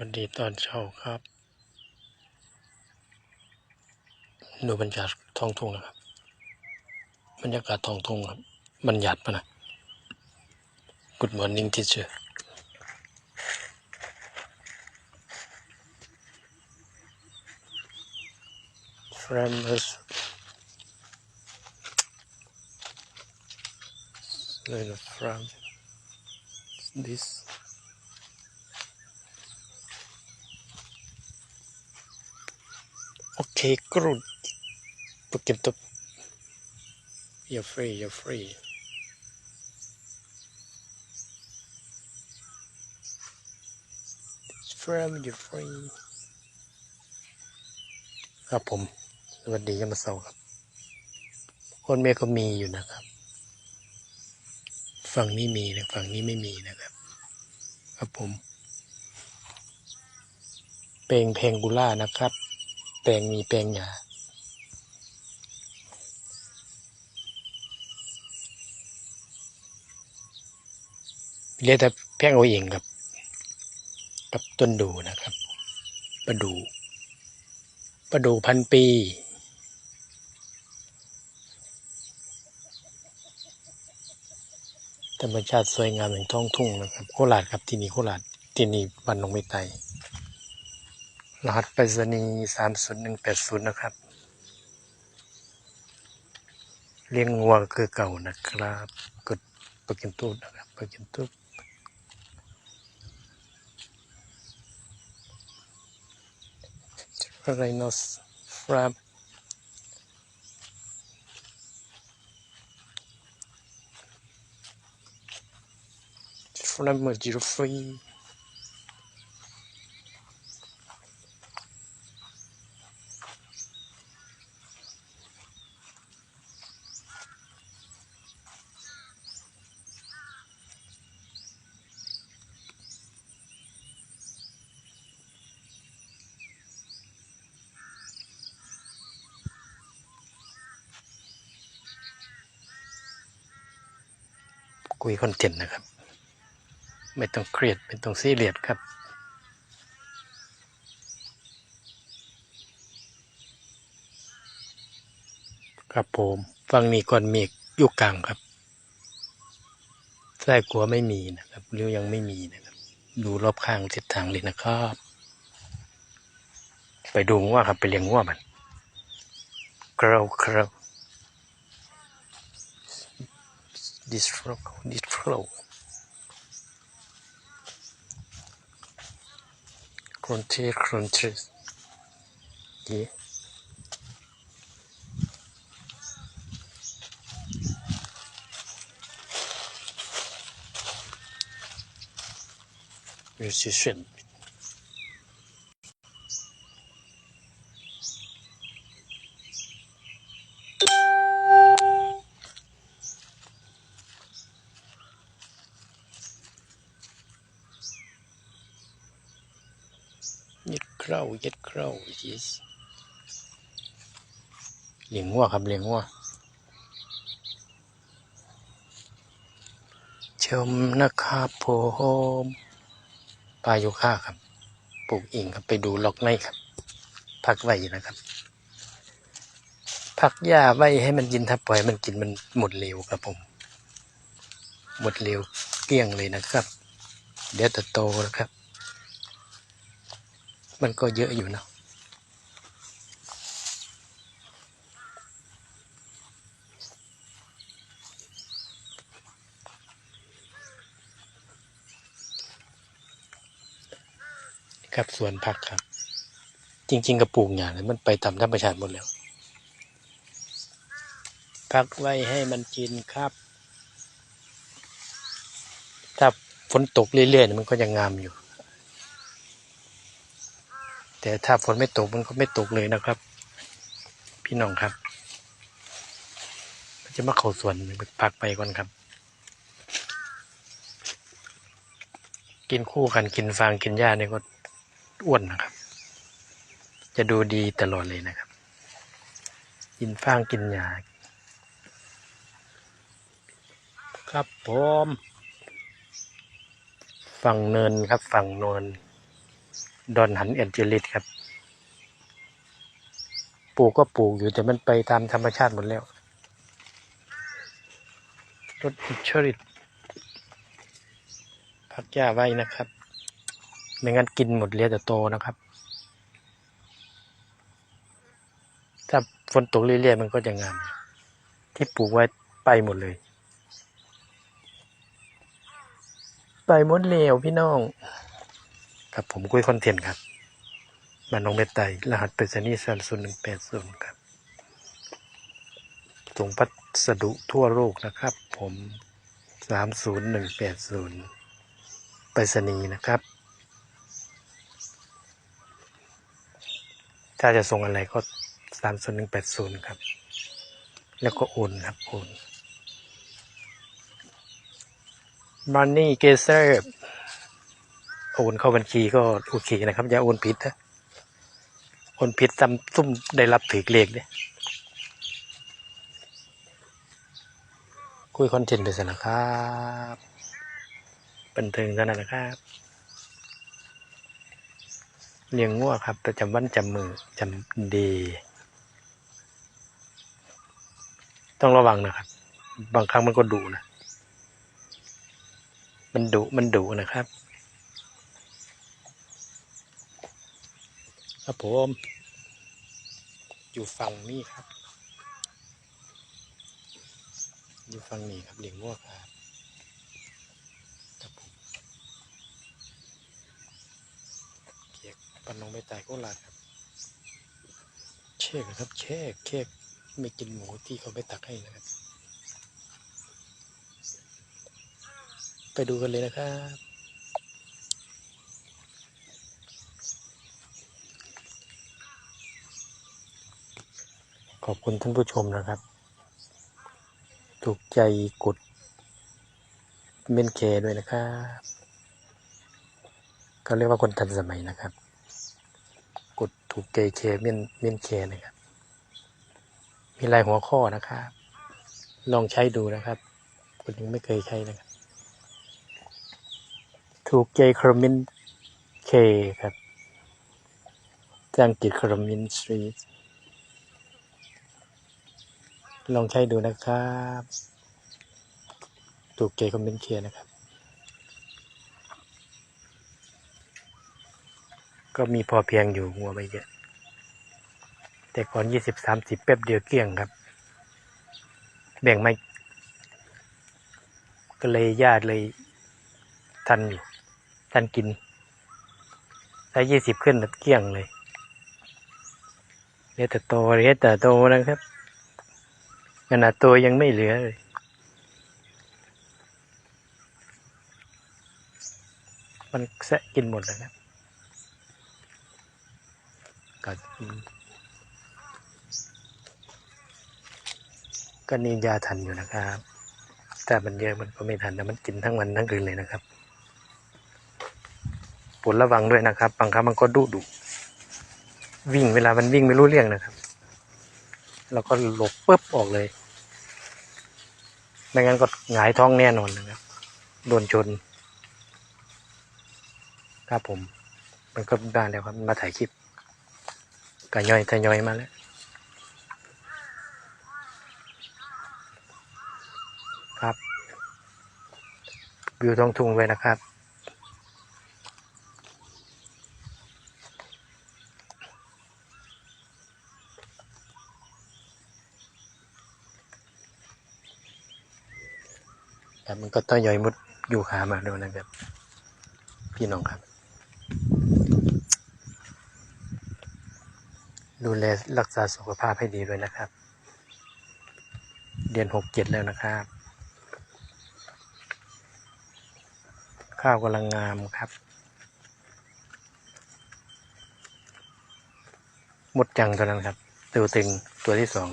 วัสดีตอนเช้าครับ ดูบรรยากาศท้องทุ่งนะครับ บรรยากาศท้องทุ่งครับ บรรยากาศปะนะ Good morning teacher Framers Little from this Okay, good. Look at the. You're free, you're free. It's from you're free. ครับผม สวัสดียามมาเสาร์ครับ คนเมฆก็มีอยู่นะครับ ฝั่งนี้มีนะฝั่งนี้ไม่มีนะครับ ครับผม เพลงเพลงกุล่านะครับ แปลงมีแปลงหยาเรียกแต่แพงเอาเองกับ กับต้นดูนะครับประดูประดูพันปี ธรรมชาติสวยงามแห่งท้องทุ่งนะครับ โคราชครับที่นี่โคราชที่นี่บ้านหนองไม่ไต รหัสไปรษณีย์สามศูนย์หนึ่งแปดศูนย์นะครับ เลี้ยงงัวคือเก่านะครับ กดปกรมตูดนะครับปกรมตูดไรโนสฟรามฟรามเมอร์จิโรฟรี คุยคอนเทนต์นะครับ ไม่ต้องเครียดไม่ต้องซีเรียสครับครับผมฟังนี้ก่อนเมฆอยู่กลางครับใต้กลัวไม่มีนะครับหรือยังไม่มีนะครับ ดูรอบข้างทิศทางเลยนะครับ ไปดูว่าครับไปเลี้ยงงัว่ามันกราวกราว this flow this flow crunchy crunchy. Yeah. Musician เครายึดเครา yes เลี้ยงวัวครับเลี้ยงวัวชมนะครับผมปลาโยค่าครับ ปลูกเองครับไปดูล็อกในครับ พักไว้นะครับพักหญ้าไว้ให้มันกินถ้าปล่อยมันกินมันหมดเร็วครับผม หมดเร็วเกลี้ยงเลยนะครับ เดี๋ยวจะโตนะครับ มันก็เยอะอยู่เนาะครับสวนผักครับ จริง ๆกระปลูกอย่างนั้นมันไปตามธรรมชาติหมดแล้วพักไว้ให้มันกินครับ ถ้าฝนตกเรื่อยๆมันก็ยังงามอยู่ แต่ถ้าฝนไม่ตกมันก็ไม่ตกเลยนะครับ พี่น้องครับมันจะมาเข้าสวนพักไปก่อนครับ กินคู่กันกินฟางกินหญ้าเนี่ยก็อ้วนนะครับ จะดูดีตลอดเลยนะครับ กินฟางกินหญ้าครับผมฝั่งเนินครับฝั่งเนิน ดอนหันแอนเจลิสครับ ปลูกก็ปลูกอยู่แต่มันไปตามธรรมชาติหมดแล้วรถอิชริตพักหญ้าไว้นะครับ ไม่งั้นกินหมดเลี้ยแต่โตนะครับ ถ้าฝนตกเรื่อยๆมันก็จะงาม ที่ปลูกไว้ไปหมดเลย ไปหมดแล้วพี่น้อง ครับผมคุยคอนเทนต์ครับบ้านน้องเมตไตรหัสไปรษณีย์สามศูนย์หนึ่งแปดศูนย์ครับส่งพัสดุทั่วโลกนะครับ ผมสามศูนย์หนึ่งแปดศูนย์ไปรษณีย์นะครับ ถ้าจะส่งอะไรก็สามศูนย์หนึ่งแปดศูนย์ครับ แล้วก็โอนครับโอนมันนี่เกเซอร์ โอนเข้าบัญชีก็โอเคนะครับ อย่าโอนผิดนะโอนผิดซ้ำซุ่มได้รับถือเลขเนี่ยคุยคอนเทนต์ไปสนะครับบันเทิงเท่านั้นนะครับเลี้ยงงัวครับประจำวันจำมือจำดี ต้องระวังนะครับ บางครั้งมันก็ดุนะ มันดุมันดุนะครับ ครับผม อยู่ฝั่งนี้ครับ อยู่ฝั่งนี้ครับเลี้ยงวัวครับครับผมเค้กปันน้องไม่ตายโคราชครับ เช็คครับเช็คเค้กไม่กินหมูที่เขาไปตักให้นะครับ ไปดูกันเลยนะครับ ขอบคุณท่านผู้ชมนะครับ ถูกใจกดเมนเคด้วยนะครับก็เรียกว่าคนทันสมัยนะครับ กดถูกใจเคเมนเมนเคนะครับ มีลายหัวข้อนะครับ ลองใช้ดูนะครับคุณยังไม่เคยใช้นะครับ ถูกใจครมินเคครับจ้างกิจครมินสตรีท ลองใช้ดูนะครับ ถูกใจคอมเมนต์เคลียร์นะครับ ก็มีพอเพียงอยู่งัวไม่เยอะ แต่ก่อนยี่สิบสามสิบแป๊บเดียวเกลี้ยงครับ แบ่งไม่ก็เลยญาติเลยทันอยู่ทันกินถ้ายี่สิบขึ้นเกลี้ยงเลยเหลือแต่โตเหลือแต่โตนะครับ ขนาดตัวยังไม่เหลือเลยมันแสะกินหมดแล้วครับก็ก็นี่ยาทันอยู่นะครับ แต่มันเยอะมันก็ไม่ทันแต่มันกินทั้งวันทั้งคืนเลยนะครับปวดระวังด้วยนะครับ บางครั้งมันก็ดุดุวิ่งเวลามันวิ่งไม่รู้เรื่องนะครับ เราก็หลบปุ๊บออกเลยไม่งั้นก็หงายท้องแน่นอนนะครับโดนชนครับผม มันก็ได้แล้วครับ มาถ่ายคลิปกะย่อยทยอยมาแล้วครับวิวท้องทุ่งไว้นะครับ มันก็ต้องย่อยมุดอยู่ขามาด้วยนะครับ พี่น้องครับ ดูแลรักษาสุขภาพให้ดีด้วยนะครับ เดือนหกเจ็ดแล้วนะครับ ข้าวกำลังงามครับหมดจังตัวนั้นครับ ตัวตึงตัวที่สอง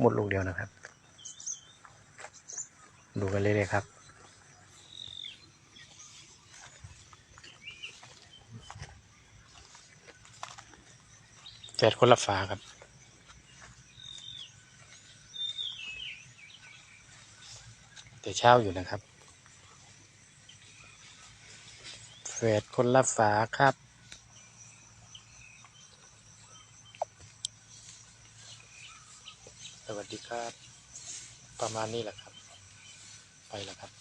หมดลูกเดียวนะครับ ดูกันเรื่อยๆครับ แจกคนละฝาครับแต่เช้าอยู่นะครับฝแฝดคนละฝาครับ สวัสดีครับ ประมาณนี้แหละครับ ไปแล้วครับ